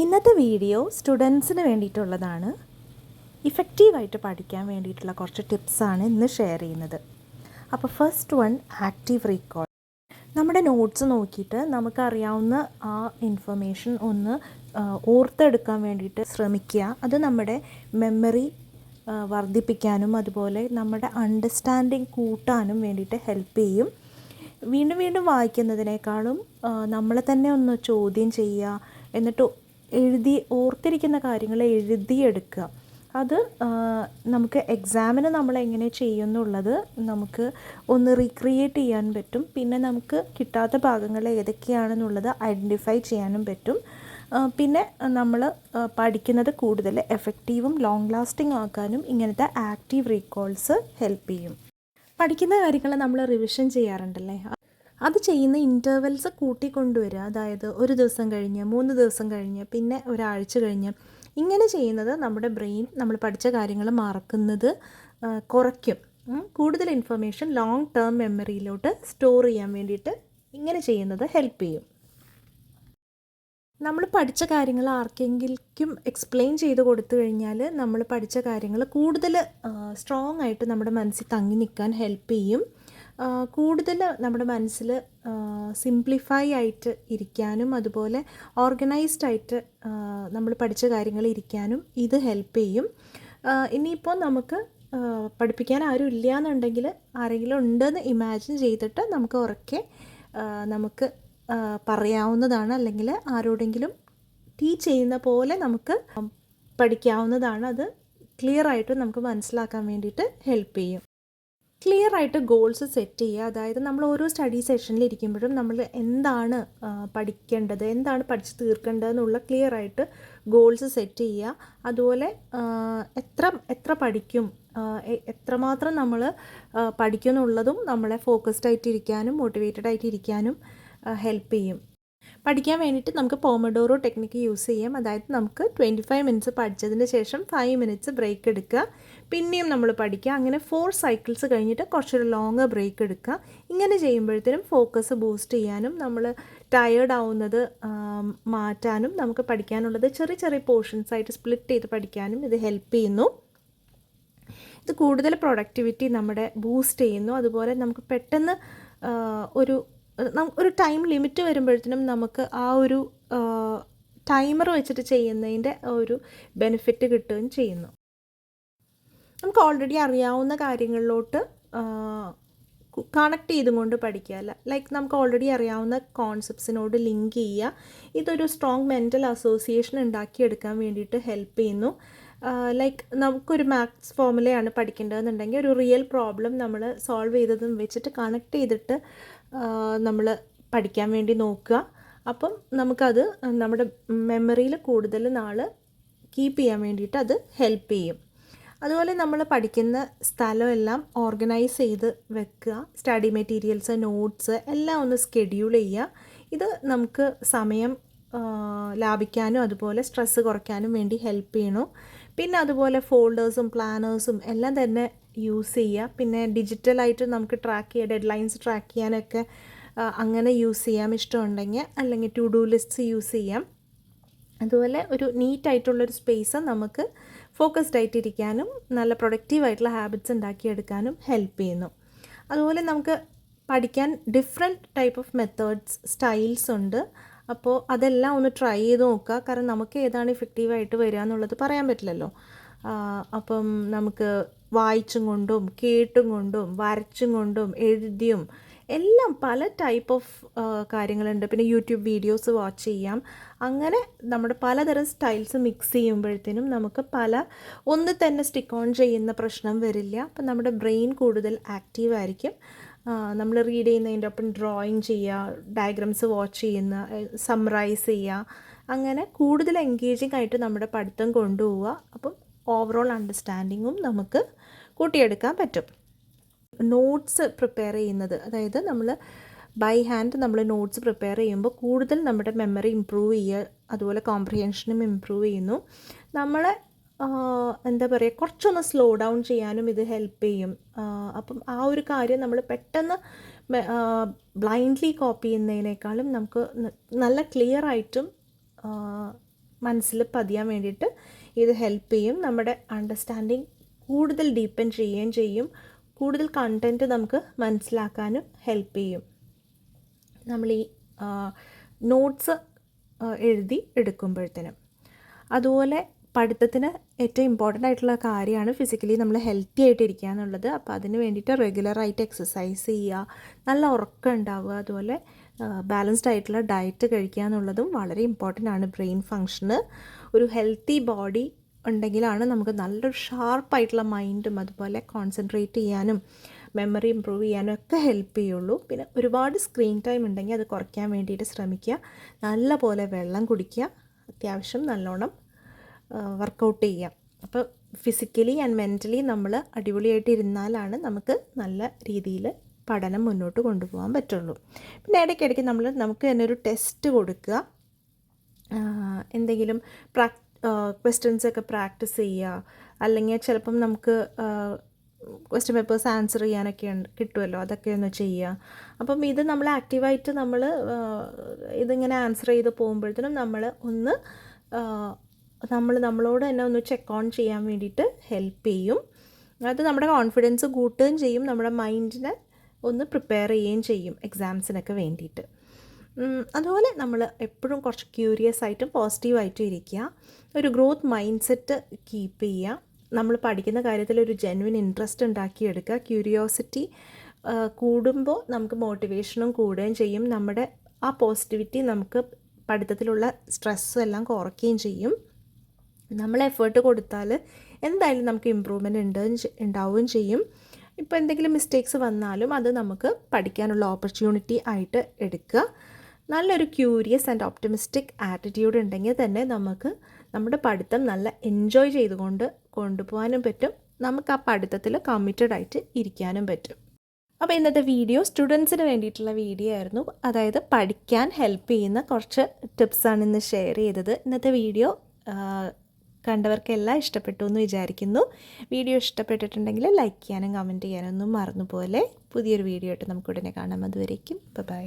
ഇന്നത്തെ വീഡിയോ സ്റ്റുഡൻസിന് വേണ്ടിയിട്ടുള്ളതാണ്. ഇഫക്റ്റീവായിട്ട് പഠിക്കാൻ വേണ്ടിയിട്ടുള്ള കുറച്ച് ടിപ്സാണ് ഇന്ന് ഷെയർ ചെയ്യുന്നത്. അപ്പോൾ ഫസ്റ്റ് വൺ ആക്റ്റീവ് റീകോൾ നമ്മുടെ നോട്ട്സ് നോക്കിയിട്ട് നമുക്കറിയാവുന്ന ആ ഇൻഫർമേഷൻ ഒന്ന് ഓർത്തെടുക്കാൻ വേണ്ടിയിട്ട് ശ്രമിക്കുക. അത് നമ്മുടെ മെമ്മറി വർദ്ധിപ്പിക്കാനും അതുപോലെ നമ്മുടെ അണ്ടർസ്റ്റാൻഡിങ് കൂട്ടാനും വേണ്ടിയിട്ട് ഹെൽപ്പ് ചെയ്യും. വീണ്ടും വീണ്ടും വായിക്കുന്നതിനേക്കാളും നമ്മളെ തന്നെ ഒന്ന് ചോദ്യം ചെയ്യുക. എന്നിട്ട് എഴുതി ഓർത്തിരിക്കുന്ന കാര്യങ്ങൾ എഴുതിയെടുക്കുക. അത് നമുക്ക് എക്സാമിന് നമ്മൾ എങ്ങനെ ചെയ്യുന്നുള്ളത് നമുക്ക് ഒന്ന് റീക്രിയേറ്റ് ചെയ്യാൻ പറ്റും. പിന്നെ നമുക്ക് കിട്ടാത്ത ഭാഗങ്ങൾ ഏതൊക്കെയാണെന്നുള്ളത് ഐഡന്റിഫൈ ചെയ്യാനും പറ്റും. പിന്നെ നമ്മൾ പഠിക്കുന്നത് കൂടുതൽ എഫക്റ്റീവും ലോങ് ലാസ്റ്റിംഗ് ആക്കാനും ഇങ്ങനത്തെ ആക്റ്റീവ് റീകോൾസ് ഹെൽപ്പ് ചെയ്യും. പഠിക്കുന്ന കാര്യങ്ങൾ നമ്മൾ റിവിഷൻ ചെയ്യാറുണ്ടല്ലേ? അത് ചെയ്യുന്ന ഇന്റർവെൽസ് കൂട്ടിക്കൊണ്ടുവരിക അതായത് ഒരു ദിവസം കഴിഞ്ഞ് മൂന്ന് ദിവസം കഴിഞ്ഞ് പിന്നെ ഒരാഴ്ച കഴിഞ്ഞ്. ഇങ്ങനെ ചെയ്യുന്നത് നമ്മുടെ ബ്രെയിൻ നമ്മൾ പഠിച്ച കാര്യങ്ങൾ മറക്കുന്നത് കുറയ്ക്കും. കൂടുതൽ ഇൻഫർമേഷൻ ലോങ് ടേം മെമ്മറിയിലോട്ട് സ്റ്റോർ ചെയ്യാൻ വേണ്ടിയിട്ട് ഇങ്ങനെ ചെയ്യുന്നത് ഹെൽപ്പ് ചെയ്യും. നമ്മൾ പഠിച്ച കാര്യങ്ങൾ ആർക്കെങ്കിലും എക്സ്പ്ലെയിൻ ചെയ്ത് കൊടുത്തു കഴിഞ്ഞാൽ നമ്മൾ പഠിച്ച കാര്യങ്ങൾ കൂടുതൽ സ്ട്രോങ് ആയിട്ട് നമ്മുടെ മനസ്സിൽ തങ്ങി നിൽക്കാൻ ഹെൽപ്പ് ചെയ്യും. കൂടുതൽ നമ്മുടെ മനസ്സിൽ സിംപ്ലിഫൈ ആയിട്ട് ഇരിക്കാനും അതുപോലെ ഓർഗനൈസ്ഡ് ആയിട്ട് നമ്മൾ പഠിച്ച കാര്യങ്ങൾ ഇരിക്കാനും ഇത് ഹെൽപ്പ് ചെയ്യും. ഇനിയിപ്പോൾ നമുക്ക് പഠിപ്പിക്കാൻ ആരും ഇല്ല എന്നുണ്ടെങ്കിൽ ആരെങ്കിലും ഉണ്ടെന്ന് ഇമാജിൻ ചെയ്തിട്ട് നമുക്ക് ഉറക്കെ നമുക്ക് പറയാവുന്നതാണ്. അല്ലെങ്കിൽ ആരോടെങ്കിലും ടീച്ച് ചെയ്യുന്ന പോലെ നമുക്ക് പഠിക്കാവുന്നതാണ്. അത് ക്ലിയർ ആയിട്ട് നമുക്ക് മനസ്സിലാക്കാൻ വേണ്ടിയിട്ട് ഹെൽപ്പ് ചെയ്യും. ക്ലിയർ ആയിട്ട് ഗോൾസ് സെറ്റ് ചെയ്യുക. അതായത് നമ്മൾ ഓരോ സ്റ്റഡി സെഷനിൽ ഇരിക്കുമ്പോഴും നമ്മൾ എന്താണ് പഠിക്കേണ്ടത് എന്താണ് പഠിച്ച് തീർക്കേണ്ടതെന്നുള്ള ക്ലിയർ ആയിട്ട് ഗോൾസ് സെറ്റ് ചെയ്യുക. അതുപോലെ എത്ര എത്ര പഠിക്കും എത്രമാത്രം നമ്മൾ പഠിക്കുന്നുള്ളതും നമ്മളെ ഫോക്കസ്ഡ് ആയിട്ടിരിക്കാനും മോട്ടിവേറ്റഡ് ആയിട്ടിരിക്കാനും ഹെൽപ്പ് ചെയ്യും. പഠിക്കാൻ വേണ്ടിയിട്ട് നമുക്ക് പോമഡോറോ ടെക്നിക്ക് യൂസ് ചെയ്യാം. അതായത് നമുക്ക് ട്വന്റി ഫൈവ് മിനിറ്റ്സ് പഠിച്ചതിന് ശേഷം ഫൈവ് മിനിറ്റ്സ് ബ്രേക്ക് എടുക്കുക. പിന്നെയും നമ്മൾ പഠിക്കുക. അങ്ങനെ ഫോർ സൈക്കിൾസ് കഴിഞ്ഞിട്ട് കുറച്ചൊരു ലോങ് ബ്രേക്ക് എടുക്കുക. ഇങ്ങനെ ചെയ്യുമ്പോഴത്തേനും ഫോക്കസ് ബൂസ്റ്റ് ചെയ്യാനും നമ്മൾ ടയേർഡ് ആവുന്നത് മാറ്റാനും നമുക്ക് പഠിക്കാനുള്ളത് ചെറിയ ചെറിയ പോർഷൻസ് ആയിട്ട് സ്പ്ലിറ്റ് ചെയ്ത് പഠിക്കാനും ഇത് ഹെൽപ്പ് ചെയ്യുന്നു. ഇത് കൂടുതൽ പ്രൊഡക്ടിവിറ്റി നമ്മുടെ ബൂസ്റ്റ് ചെയ്യുന്നു. അതുപോലെ നമുക്ക് പെട്ടെന്ന് ഒരു ഒരു ടൈം ലിമിറ്റ് വരുമ്പോഴത്തേനും നമുക്ക് ആ ഒരു ടൈമർ വെച്ചിട്ട് ചെയ്യുന്നതിന്റെ ഒരു ബെനിഫിറ്റ് കിട്ടുകയും ചെയ്യുന്നു. നമുക്ക് ഓൾറെഡി അറിയാവുന്ന കാര്യങ്ങളിലോട്ട് കണക്ട് ചെയ്തും കൊണ്ട് പഠിക്കുക അല്ല? ലൈക്ക് നമുക്ക് ഓൾറെഡി അറിയാവുന്ന കോൺസെപ്റ്റ്സിനോട് ലിങ്ക് ചെയ്യുക. ഇതൊരു സ്ട്രോങ് മെന്റൽ അസോസിയേഷൻ ഉണ്ടാക്കിയെടുക്കാൻ വേണ്ടിയിട്ട് ഹെൽപ്പ് ചെയ്യുന്നു. ലൈക്ക് നമുക്കൊരു മാത്സ് ഫോമുലയാണ് പഠിക്കേണ്ടതെന്നുണ്ടെങ്കിൽ ഒരു റിയൽ പ്രോബ്ലം നമ്മൾ സോൾവ് ചെയ്തതും വെച്ചിട്ട് കണക്ട് ചെയ്തിട്ട് നമ്മൾ പഠിക്കാൻ വേണ്ടി നോക്കുക. അപ്പം നമുക്കത് നമ്മുടെ മെമ്മറിയിൽ കൂടുതൽ നാൾ കീപ്പ് ചെയ്യാൻ വേണ്ടിയിട്ട് അത് ഹെൽപ്പ് ചെയ്യും. അതുപോലെ നമ്മൾ പഠിക്കുന്ന സ്ഥലമെല്ലാം ഓർഗനൈസ് ചെയ്ത് വെക്കുക. സ്റ്റഡി മെറ്റീരിയൽസ് നോട്ട്സ് എല്ലാം ഒന്ന് സ്കെഡ്യൂൾ ചെയ്യുക. ഇത് നമുക്ക് സമയം ലാഭിക്കാനും അതുപോലെ സ്ട്രെസ്സ് കുറയ്ക്കാനും വേണ്ടി ഹെൽപ്പ് ചെയ്യണം. പിന്നെ അതുപോലെ ഫോൾഡേഴ്സും പ്ലാനേഴ്സും എല്ലാം തന്നെ യൂസ് ചെയ്യുക പിന്നെ ഡിജിറ്റലായിട്ട് നമുക്ക് ട്രാക്ക് ചെയ്യുക ഡെഡ് ലൈൻസ് ട്രാക്ക് ചെയ്യാനൊക്കെ അങ്ങനെ യൂസ് ചെയ്യാം ഇഷ്ടമുണ്ടെങ്കിൽ. അല്ലെങ്കിൽ ടു ഡു ലിസ്റ്റ്സ് യൂസ് ചെയ്യാം. അതുപോലെ ഒരു നീറ്റ് ആയിട്ടുള്ളൊരു സ്പേസ് നമുക്ക് ഫോക്കസ്ഡ് ആയിട്ടിരിക്കാനും നല്ല പ്രൊഡക്റ്റീവ് ആയിട്ടുള്ള ഹാബിറ്റ്സ് ഉണ്ടാക്കിയെടുക്കാനും ഹെൽപ്പ് ചെയ്യുന്നു. അതുപോലെ നമുക്ക് പഠിക്കാൻ different type of methods styles ഉണ്ട്. അപ്പോൾ അതെല്ലാം ഒന്ന് ട്രൈ ചെയ്ത് നോക്കുക. കാരണം നമുക്ക് ഏതാണ് ഇഫക്റ്റീവായിട്ട് വരിക എന്നുള്ളത് പറയാൻ പറ്റില്ലല്ലോ. അപ്പം നമുക്ക് വായിച്ചും കൊണ്ടും കേട്ടും കൊണ്ടും വരച്ചും കൊണ്ടും എഴുതിയും എല്ലാം പല ടൈപ്പ് ഓഫ് കാര്യങ്ങളുണ്ട്. പിന്നെ യൂട്യൂബ് വീഡിയോസ് വാച്ച് ചെയ്യാം. അങ്ങനെ നമ്മുടെ പലതരം സ്റ്റൈൽസ് മിക്സ് ചെയ്യുമ്പോഴത്തേനും നമുക്ക് പല ഒന്ന് തന്നെ സ്റ്റിക്ക് ഓൺ ചെയ്യുന്ന പ്രശ്നം വരില്ല. അപ്പം നമ്മുടെ ബ്രെയിൻ കൂടുതൽ ആക്റ്റീവ് ആയിരിക്കും. നമ്മൾ റീഡ് ചെയ്യുന്നതിന്റെ ഒപ്പം ഡ്രോയിങ് ചെയ്യുക ഡയഗ്രാംസ് വാച്ച് ചെയ്യുന്ന സമ്മറൈസ് ചെയ്യുക. അങ്ങനെ കൂടുതൽ എൻഗേജിങ് ആയിട്ട് നമ്മുടെ പഠിത്തം കൊണ്ടുപോവുക. അപ്പം ഓവറോൾ അണ്ടർസ്റ്റാൻഡിങ്ങും നമുക്ക് കൂട്ടിയെടുക്കാൻ പറ്റും. നോട്ട്സ് പ്രിപ്പയർ ചെയ്യുന്നത് അതായത് നമ്മൾ ബൈ ഹാൻഡ് നമ്മൾ നോട്ട്സ് പ്രിപ്പയർ ചെയ്യുമ്പോൾ കൂടുതൽ നമ്മുടെ മെമ്മറി ഇമ്പ്രൂവ് ചെയ്യുക അതുപോലെ കോംപ്രിഹെൻഷനും ഇമ്പ്രൂവ് ചെയ്യുന്നു. നമ്മളെ എന്താ പറയുക കുറച്ചൊന്ന് സ്ലോ ഡൗൺ ചെയ്യാനും ഇത് ഹെൽപ്പ് ചെയ്യും. അപ്പം ആ ഒരു കാര്യം നമ്മൾ പെട്ടെന്ന് ബ്ലൈൻഡ്ലി കോപ്പി ചെയ്യുന്നതിനേക്കാളും നമുക്ക് നല്ല ക്ലിയർ ആയിട്ടും മനസ്സിൽ പതിയാൻ വേണ്ടിയിട്ട് ഇത് ഹെൽപ്പ് ചെയ്യും. നമ്മുടെ അണ്ടർസ്റ്റാൻഡിങ് കൂടുതൽ ഡീപ്പൻ ചെയ്യുകയും ചെയ്യും. കൂടുതൽ കണ്ടന്റ് നമുക്ക് മനസ്സിലാക്കാനും ഹെൽപ്പ് ചെയ്യും. നമ്മൾ ഈ നോട്ട്സ് എഴുതി എടുക്കുമ്പോഴത്തേനും. അതുപോലെ പഠിത്തത്തിന് ഏറ്റവും ഇമ്പോർട്ടന്റ് ആയിട്ടുള്ള കാര്യമാണ് ഫിസിക്കലി നമ്മൾ ഹെൽത്തി ആയിട്ട് ഇരിക്കുക എന്നുള്ളത്. അപ്പോൾ അതിന് വേണ്ടിയിട്ട് റെഗുലറായിട്ട് എക്സസൈസ് ചെയ്യുക നല്ല ഉറക്കം ഉണ്ടാവുക അതുപോലെ ബാലൻസ്ഡ് ആയിട്ടുള്ള ഡയറ്റ് കഴിക്കുക എന്നുള്ളതും വളരെ ഇമ്പോർട്ടന്റ് ആണ്. ബ്രെയിൻ ഫങ്ഷന് ഒരു ഹെൽത്തി ബോഡി ഉണ്ടെങ്കിലാണ് നമുക്ക് നല്ലൊരു ഷാർപ്പായിട്ടുള്ള മൈൻഡും അതുപോലെ കോൺസെൻട്രേറ്റ് ചെയ്യാനും മെമ്മറി ഇമ്പ്രൂവ് ചെയ്യാനും ഒക്കെ ഹെൽപ്പ് ചെയ്യുള്ളൂ. പിന്നെ ഒരുപാട് സ്ക്രീൻ ടൈം ഉണ്ടെങ്കിൽ അത് കുറയ്ക്കാൻ വേണ്ടിയിട്ട് ശ്രമിക്കുക. നല്ലപോലെ വെള്ളം കുടിക്കുക. അത്യാവശ്യം നല്ലോണം വർക്കൗട്ട് ചെയ്യുക. അപ്പോൾ ഫിസിക്കലി ആൻഡ് മെന്റലി നമ്മൾ അടിപൊളിയായിട്ട് ഇരുന്നാലാണ് നമുക്ക് നല്ല രീതിയിൽ പഠനം മുന്നോട്ട് കൊണ്ടുപോകാൻ പറ്റുള്ളൂ. പിന്നെ ഇടയ്ക്കിടയ്ക്ക് നമ്മൾ നമുക്ക് തന്നെ ഒരു ടെസ്റ്റ് കൊടുക്കുക. എന്തെങ്കിലും പ്രാക് ക്വസ്റ്റ്യൻസ് ഒക്കെ പ്രാക്ടീസ് ചെയ്യുക അല്ലെങ്കിൽ ചിലപ്പം നമുക്ക് ക്വസ്റ്റ്യൻ പേപ്പേഴ്സ് ആൻസർ ചെയ്യാനൊക്കെ കിട്ടുമല്ലോ അതൊക്കെ ഒന്ന് ചെയ്യുക അപ്പം ഇത് നമ്മൾ ആക്റ്റീവായിട്ട് നമ്മൾ ഇതിങ്ങനെ ആൻസർ ചെയ്ത് പോകുമ്പോഴത്തേനും നമ്മൾ ഒന്ന് നമ്മൾ നമ്മളോട് തന്നെ ഒന്ന് ചെക്ക് ഓൺ ചെയ്യാൻ വേണ്ടിയിട്ട് ഹെൽപ്പ് ചെയ്യും. അത് നമ്മുടെ കോൺഫിഡൻസ് കൂട്ടുകയും ചെയ്യും. നമ്മുടെ മൈൻഡിനെ ഒന്ന് പ്രിപ്പയർ ചെയ്യുകയും ചെയ്യും എക്സാംസിനൊക്കെ വേണ്ടിയിട്ട്. അതുപോലെ നമ്മൾ എപ്പോഴും കുറച്ച് ക്യൂരിയസ് ആയിട്ടും പോസിറ്റീവായിട്ടും ഇരിക്കുക. ഒരു ഗ്രോത്ത് മൈൻഡ് സെറ്റ് കീപ്പ് ചെയ്യുക. നമ്മൾ പഠിക്കുന്ന കാര്യത്തിൽ ഒരു ജെനുവിൻ ഇൻട്രസ്റ്റ് ഉണ്ടാക്കിയെടുക്കുക. ക്യൂരിയോസിറ്റി കൂടുമ്പോൾ നമുക്ക് മോട്ടിവേഷനും കൂടുകയും ചെയ്യും. നമ്മുടെ ആ പോസിറ്റിവിറ്റി നമുക്ക് പഠിത്തത്തിലുള്ള സ്ട്രെസ്സും എല്ലാം കുറയ്ക്കുകയും ചെയ്യും. നമ്മൾ എഫേർട്ട് കൊടുത്താൽ എന്തായാലും നമുക്ക് ഇമ്പ്രൂവ്മെന്റ് ഉണ്ട് ഉണ്ടാവുകയും ചെയ്യും. ഇപ്പോൾ എന്തെങ്കിലും മിസ്റ്റേക്സ് വന്നാലും അത് നമുക്ക് പഠിക്കാനുള്ള ഓപ്പർച്യൂണിറ്റി ആയിട്ട് എടുക്കുക. നല്ലൊരു ക്യൂരിയസ് ആൻഡ് ഓപ്റ്റമിസ്റ്റിക് ആറ്റിറ്റ്യൂഡ് ഉണ്ടെങ്കിൽ തന്നെ നമുക്ക് നമ്മുടെ പഠിത്തം നല്ല എൻജോയ് ചെയ്തുകൊണ്ട് കൊണ്ടുപോകാനും പറ്റും. നമുക്ക് ആ പഠിത്തത്തിൽ കമ്മിറ്റഡ് ആയിട്ട് ഇരിക്കാനും പറ്റും. അപ്പോൾ ഇന്നത്തെ വീഡിയോ സ്റ്റുഡൻസിന് വേണ്ടിയിട്ടുള്ള വീഡിയോ ആയിരുന്നു. അതായത് പഠിക്കാൻ ഹെൽപ്പ് ചെയ്യുന്ന കുറച്ച് ടിപ്സാണ് ഇന്ന് ഷെയർ ചെയ്തത്. ഇന്നത്തെ വീഡിയോ കണ്ടവർക്കെല്ലാം ഇഷ്ടപ്പെട്ടു എന്ന് വിചാരിക്കുന്നു. വീഡിയോ ഇഷ്ടപ്പെട്ടിട്ടുണ്ടെങ്കിൽ ലൈക്ക് ചെയ്യാനും കമന്റ് ചെയ്യാനും ഒന്നും പുതിയൊരു വീഡിയോ ആയിട്ട് നമുക്ക് ഉടനെ കാണാം. അതുവരേക്കും. ബൈ